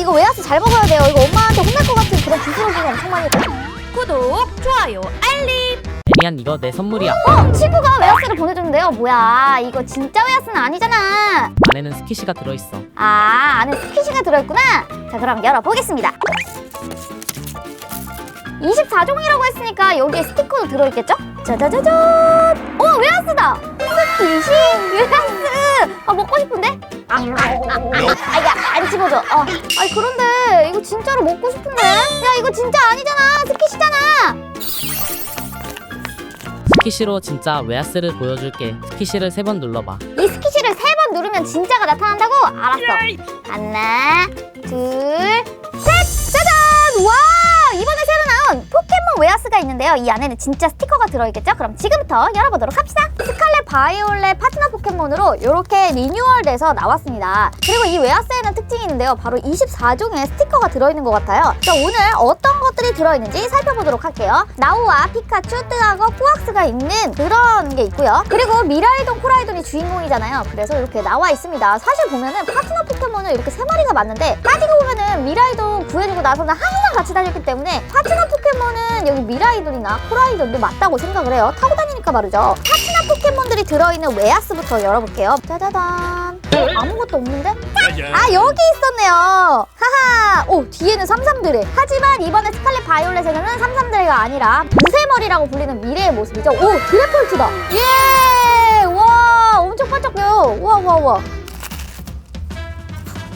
이거 웨하스 잘 먹어야 돼요. 이거 엄마한테 혼날 것 같은 그런 부스러기가 엄청 많이 있거든. 구독, 좋아요, 알림. 미안 이거 내 선물이야 어, 친구가 웨하스를 보내줬는데요. 뭐야, 이거 진짜 웨하스는 아니잖아. 안에는 스키시가 들어있어 아, 안에 스키시가 들어있구나. 자, 그럼 열어보겠습니다. 24종이라고 했으니까 여기에 스티커도 들어있겠죠? 짜자자잔! 어, 웨하스다! 스키시 웨하스! 아, 먹고 싶은데? 아, 아, 아, 아, 아, 야, 안 집어줘. 어. 아니, 그런데 이거 진짜로 먹고 싶은데? 야, 이거 진짜 아니잖아! 스키시잖아! 스키시로 진짜 웨하스를 보여줄게 스키시를 세 번 눌러봐 이 스키시를 세 번 누르면 진짜가 나타난다고? 알았어. 하나, 둘, 웨하스가 있는데요. 이 안에는 진짜 스티커가 들어있겠죠? 그럼 지금부터 열어보도록 합시다. 스칼렛 바이올렛 파트너 포켓몬으로 이렇게 리뉴얼돼서 나왔습니다. 그리고 이 웨하스에는 특징이 있는데요. 바로 24종의 스티커가 들어있는 것 같아요. 자, 오늘 어떤 것들이 들어있는지 살펴보도록 할게요. 나우와 피카츄, 뜨악어, 꾸악스가 있는 그런 게 있고요. 그리고 미라이돈, 코라이돈이 주인공이잖아요. 그래서 이렇게 나와 있습니다. 사실 보면은 파트너 포켓몬은 이렇게 세 마리가 맞는데 따지고 보면은 미라이돈 구해주고 나서는 항상 같이 다녔기 때문에 파트너 포켓몬은 여기 미라이돈이나 코라이돈도 맞다고 생각을 해요. 타고 다니니까 말이죠. 파트너 포켓몬들이 들어있는 웨하스부터 열어볼게요. 짜자잔. 어, 아무것도 없는데? 아 여기 있었네요. 하하. 오 뒤에는 삼삼드레. 하지만 이번에 스칼렛 바이올렛에서는 삼삼드레가 아니라 무쇠머리라고 불리는 미래의 모습이죠. 오 드래폴트다. 예. 와 엄청 반짝해요. 우와 우와 우와.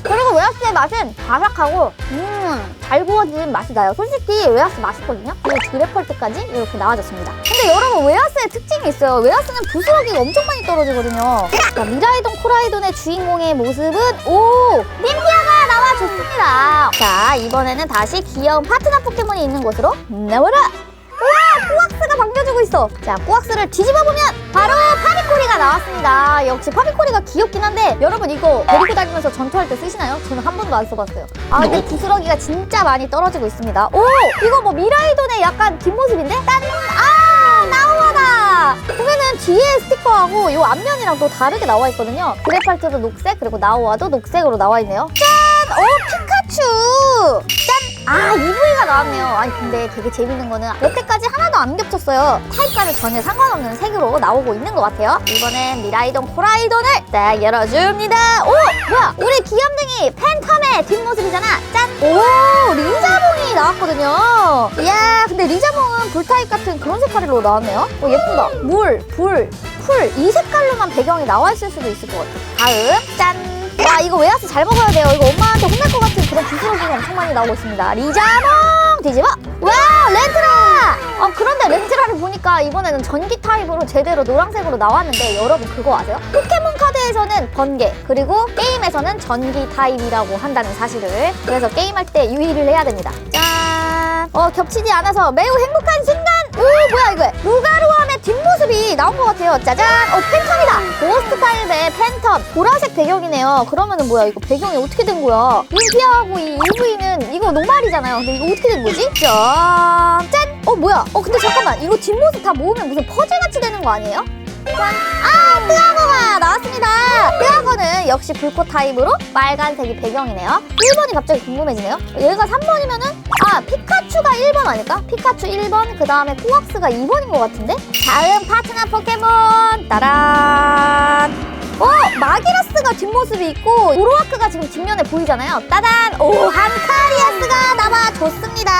그리고 웨하스의 맛은 바삭하고 음잘 구워진 맛이 나요. 솔직히 웨하스 맛있거든요. 그리고 드래펄트까지 이렇게 나와줬습니다. 근데 여러분 웨하스의 특징이 있어요. 웨하스는 부스러기가 엄청 많이 떨어지거든요. 자, 미라이돈 코라이돈의 주인공의 모습은 오 림피아가 나와줬습니다. 자 이번에는 다시 귀여운 파트너 포켓몬이 있는 곳으로 나와라. 우와 꾸악스가 반겨주고 있어 자 꾸악스를 뒤집어보면 바로 파 비코리가 나왔습니다 역시 파비코리가 귀엽긴 한데 여러분 이거 데리고 다니면서 전투할 때 쓰시나요? 저는 한 번도 안 써봤어요 아 근데 부스러기가 진짜 많이 떨어지고 있습니다 오 이거 뭐 미라이돈의 약간 뒷모습인데? 딴 아 나우아다 보면은 뒤에 스티커하고 이 앞면이랑 또 다르게 나와 있거든요 그래팔트도 녹색 그리고 나우아도 녹색으로 나와 있네요 짠! 오 피카츄! 짠! 아 EV가 나왔네요. 아니 근데 되게 재밌는 거는 여태까지 하나도 안 겹쳤어요. 타입과는 전혀 상관없는 색으로 나오고 있는 것 같아요. 이번엔 미라이돈 코라이돈을 딱 열어줍니다. 오! 뭐야? 우리 귀염둥이 팬텀의 뒷모습이잖아. 짠! 오 리자몽이 나왔거든요. 이야 근데 리자몽은 불타입 같은 그런 색깔로 나왔네요. 오 예쁘다. 물, 불, 풀 이 색깔로만 배경이 나와 있을 수도 있을 것 같아. 다음 짠! 와 이거 웨하스 잘 먹어야 돼요. 이거 엄마한테 혼날 것 같은 그런 부스러기가 엄청 많이 나오고 있습니다. 리자몽! 뒤집어! 와 렌트라! 어 그런데 렌트라를 보니까 이번에는 전기 타입으로 제대로 노란색으로 나왔는데 여러분 그거 아세요? 포켓몬 카드에서는 번개 그리고 게임에서는 전기 타입이라고 한다는 사실을. 그래서 게임할 때 유의를 해야 됩니다. 짠! 어 겹치지 않아서 매우 행복한 순간 오 뭐야 이거 루가루함의 뒷모습이 나온 것 같아요 짜잔 어 팬텀이다 고스트 타입의 팬텀 보라색 배경이네요 그러면은 뭐야 이거 배경이 어떻게 된 거야 림피아하고 이 EV는 이거 노말이잖아요 근데 이거 어떻게 된 거지? 짠! 짠! 어 뭐야 어 근데 잠깐만 이거 뒷모습 다 모으면 무슨 퍼즐같이 되는 거 아니에요? 짠! 아, 뜨아거가 나왔습니다. 뜨아거는 역시 불꽃 타입으로 빨간색이 배경이네요. 1번이 갑자기 궁금해지네요. 얘가 3번이면은 아, 피카츄가 1번 아닐까? 피카츄 1번, 그 다음에 코악스가 2번인 것 같은데? 다음 파트너 포켓몬 따란! 어, 마기라스가 뒷모습이 있고 오로아크가 지금 뒷면에 보이잖아요. 따단! 오, 한카리아스가 남아줬습니다.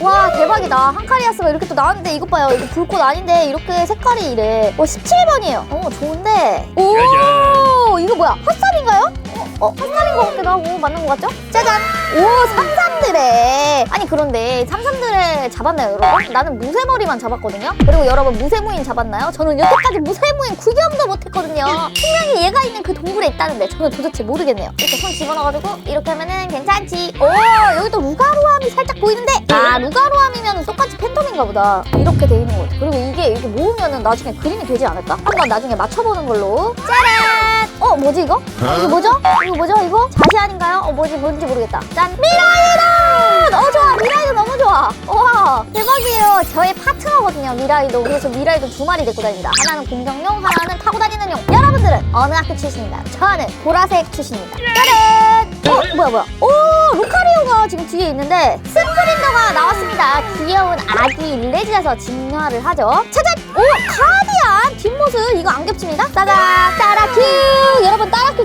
와, 대박이다. 한카리아스가 이렇게 또 나왔는데 이것 봐요. 이거 불꽃 아닌데 이렇게 색깔이 이래. 어, 17번이에요. 어, 좋은데. 오, 이거 뭐야? 핫살인가요? 어, 어, 핫살인 것 같기도 하고 맞는 것 같죠? 짜잔! 오, 삼삼드레. 아니 그런데 삼삼드레 잡았나요, 여러분? 나는 무쇠머리만 잡았거든요. 그리고 여러분 무쇠무인 잡았나요? 저는 여태까지 무쇠무인 구경도 못했거든요. 분명히 얘가 있는 그 동굴에 있다는데 저는 도대체 모르겠네요. 이렇게 손 집어넣어가지고 이렇게 하면은 괜찮지. 오, 여기 또 루가루함이 살짝 보이는데 아, 루가루함이면 똑같이 팬텀인가 보다. 이렇게 돼 있는 것 같아. 그리고 이게 이렇게 모으면은 나중에 그림이 되지 않을까? 한번 나중에 맞춰보는 걸로. 짜란! 어, 뭐지 이거? 어, 이거 뭐죠? 이거 뭐죠? 이거 자시안인가요? 어, 뭐지 뭔지 모르겠다. 짠! 미라이 돈! 어, 좋아. 미라이돈 너무 좋아. 와, 대박이에요. 저의 파트너거든요, 미라이돈. 그래서 미라이돈 두 마리 데리고 다닙니다. 하나는 공격용, 하나는 타고 다니는 용. 여러분들은 어느 학교 출신인가요? 저는 보라색 출신입니다. 짜란! 어, 뭐야, 뭐야. 오, 루카리오가 지금 뒤에 있는데 스프린더가 나왔습니다. 귀여운 아기 일레지에서 진화를 하죠. 짜잔! 오 가디안 뒷모습 이거 안 겹칩니다. 짜잔! 따라큐!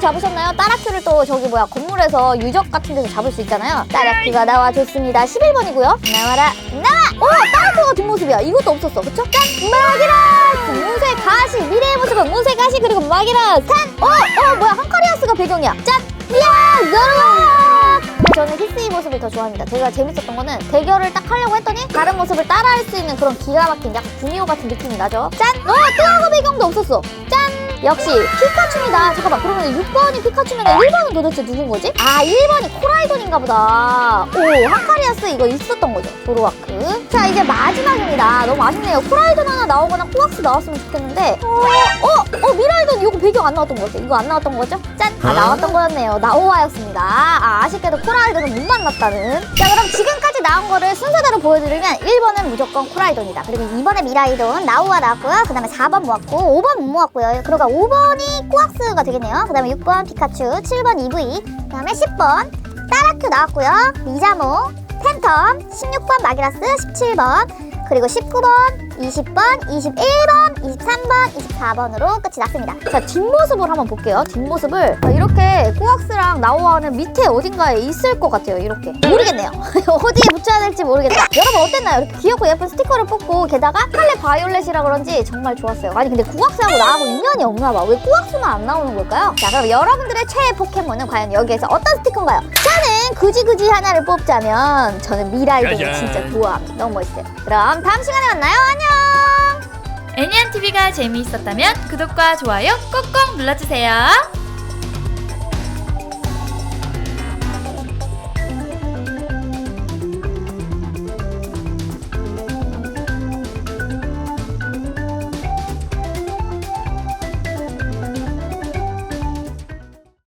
잡으셨나요? 따라큐를 또 저기 뭐야 건물에서 유적 같은 데서 잡을 수 있잖아요. 따라큐가 나와줬습니다. 11번이고요. 나와라 나와! 오 따라큐가 뒷모습이야. 이것도 없었어. 그쵸? 짠! 마기라스! 무쇠 가시 미래의 모습은 무쇠 가시 그리고 마기라스! 탄! 어! 어 뭐야 한카리아스가 배경이야. 짠! 이야! 여러분! 저는 히스이 모습을 더 좋아합니다. 제가 재밌었던 거는 대결을 딱 하려고 했더니 다른 모습을 따라할 수 있는 그런 기가 막힌 약간 구미호 같은 느낌이 나죠. 짠! 어! 뜨아고 배경도 없었어. 짠! 역시 피카츄입니다. 잠깐만 그러면 6번이 피카츄면 1번은 도대체 누군 거지? 아 1번이 코라이돈인가 보다. 오 한카리아스 이거 있었던 거죠. 도로와크. 자 이제 마지막입니다. 너무 아쉽네요. 코라이돈 하나 나오거나 코악스 나왔으면 좋겠는데 어? 어? 어 미라이돈 이거 배경 안 나왔던 거죠? 이거 안 나왔던 거죠? 짠! 아 나왔던 거였네요. 나오와였습니다. 아 아쉽게도 코라이돈은 못 만났다는. 자 그럼 지금까지 나온 거를 순서대로 보여드리면 1번은 무조건 코라이돈이다. 그리고 2번에 미라이돈 나오와 나왔고요. 그 다음에 4번 모았고 5번 못 모았고요. 그러니까 5번이 코악스가 되겠네요. 그 다음에 6번 피카츄, 7번 EV, 그 다음에 10번 따라큐 나왔고요. 리자모, 팬텀, 16번 마기라스, 17번 그리고 19번, 20번, 21번, 23번, 24번으로 끝이 났습니다. 자, 뒷모습을 한번 볼게요. 뒷모습을 아, 이렇게 코악스랑 나오아는 밑에 어딘가에 있을 것 같아요. 이렇게. 모르겠네요. 어디에 붙여야 될지 모르겠다. 여러분 어땠나요? 이렇게 귀엽고 예쁜 스티커를 뽑고 게다가 칼레 바이올렛이라 그런지 정말 좋았어요. 아니 근데 코악스하고 나하고 인연이 없나 봐. 왜 코악스만 안 나오는 걸까요? 자, 그럼 여러분들의 최애 포켓몬은 과연 여기에서 어떤 스티커인가요? 저는 굳이 굳이 하나를 뽑자면 저는 미라이동을 짜잔. 진짜 좋아합니다. 너무 멋있어요. 그럼 다음 시간에 만나요. 안녕! 애니안TV가 재미있었다면 구독과 좋아요 꼭꼭 눌러주세요.